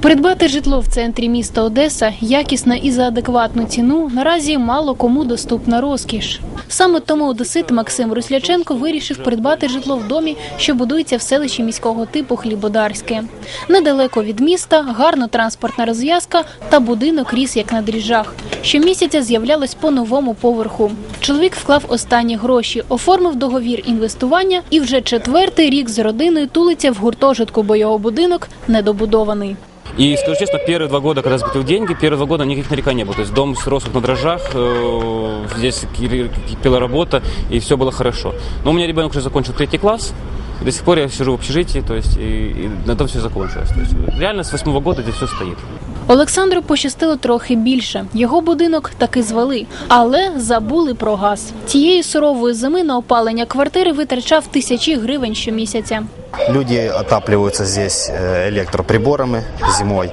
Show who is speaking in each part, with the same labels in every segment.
Speaker 1: Придбати житло в центрі міста Одеса якісно і за адекватну ціну наразі мало кому доступна розкіш. Саме тому одесит Максим Русляченко вирішив придбати житло в домі, що будується в селищі міського типу Хлібодарське. Недалеко від міста, гарна транспортна розв'язка та будинок ріс як на дріжджах. Щомісяця з'являлось по новому поверху. Чоловік вклав останні гроші, оформив договір інвестування і вже четвертий рік з родиною тулиться в гуртожитку, бо його будинок недобудований.
Speaker 2: И скажу честно, первые два года, когда сбил деньги, первые два года никаких нареканий не было. То есть дом рос как на дрожжах, э, здесь ки- кипела работа, и все было хорошо. Но у меня ребенок уже закончил третий класс, и до сих пор я сижу в общежитии, то есть и, и на том все закончилось. То есть реально с восьмого года здесь все стоит.
Speaker 1: Олександру пощастило трохи більше. Його будинок таки звели, але забули про газ. Тієї сурової зими на опалення квартири витрачав тисячі гривень щомісяця.
Speaker 3: Люди отапливаются здесь э, электроприборами зимой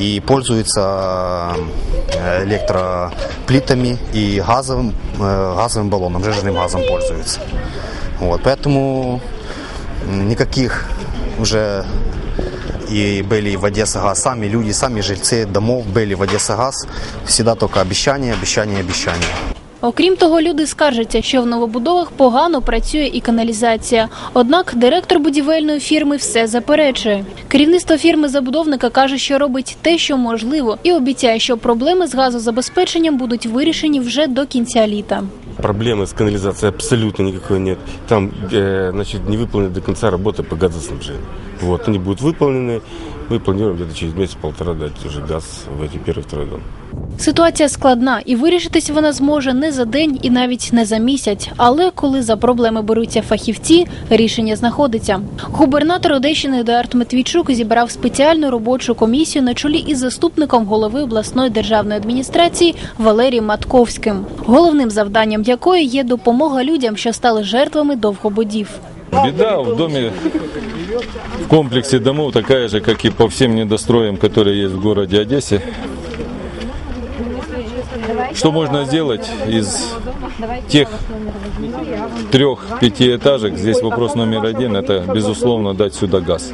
Speaker 3: и пользуются э, электроплитами и газовым, э, газовым баллоном, жиженным газом пользуются. Вот, поэтому м, никаких уже и были в Одессе газ, сами люди, сами жильцы домов были в Одессе газ, всегда только обещания, обещания, обещания.
Speaker 1: Окрім того, люди скаржаться, що в новобудовах погано працює і каналізація. Однак директор будівельної фірми все заперечує. Керівництво фірми забудовника каже, що робить те, що можливо, і обіцяє, що проблеми з газозабезпеченням будуть вирішені вже до кінця літа.
Speaker 4: Проблемы с канализацией абсолютно никакой нет. Там, э, значит, не выполнена до конца работа по газоснабжению. Вот, они будут выполнены. Мы планируем где-то через месяц-полтора дать уже газ в эти первый второй дом.
Speaker 1: Ситуація складна і вирішитись вона зможе не за день і навіть не за місяць. Але коли за проблеми беруться фахівці, рішення знаходиться. Губернатор Одещини Едуард Матвійчук зібрав спеціальну робочу комісію на чолі із заступником голови обласної державної адміністрації Валерієм Матковським, головним завданням якої є допомога людям, що стали жертвами довгобудів.
Speaker 5: Беда в доме, в комплексе домов такая же, как и по всем недостроям, которые есть в городе Одессе. Что можно сделать из тех трех пятиэтажек? Здесь вопрос номер один – это, безусловно, дать сюда газ.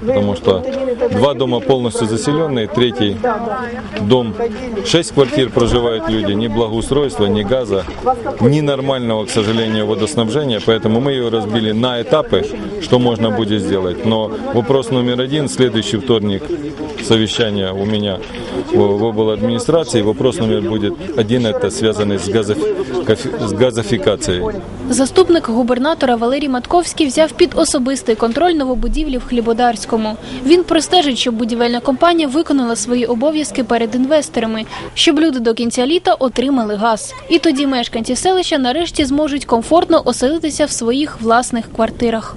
Speaker 5: Потому что два дома полностью заселенные, третий дом, шесть квартир проживают люди, ни благоустройства, ни газа, ни нормального, к сожалению, водоснабжения. Поэтому мы ее разбили на этапы, что можно будет сделать. Но вопрос номер один, следующий вторник, совещание у меня в, в обл. администрации. Вопрос номер будет один, это связанный с, газофи- кафи- с газофикацией.
Speaker 1: Заступник губернатора Валерій Матковський взяв під особистий контроль новобудівлі в Хлібодарському. Він простежить, щоб будівельна компанія виконала свої обов'язки перед інвесторами, щоб люди до кінця літа отримали газ. І тоді мешканці селища нарешті зможуть комфортно оселитися в своїх власних квартирах.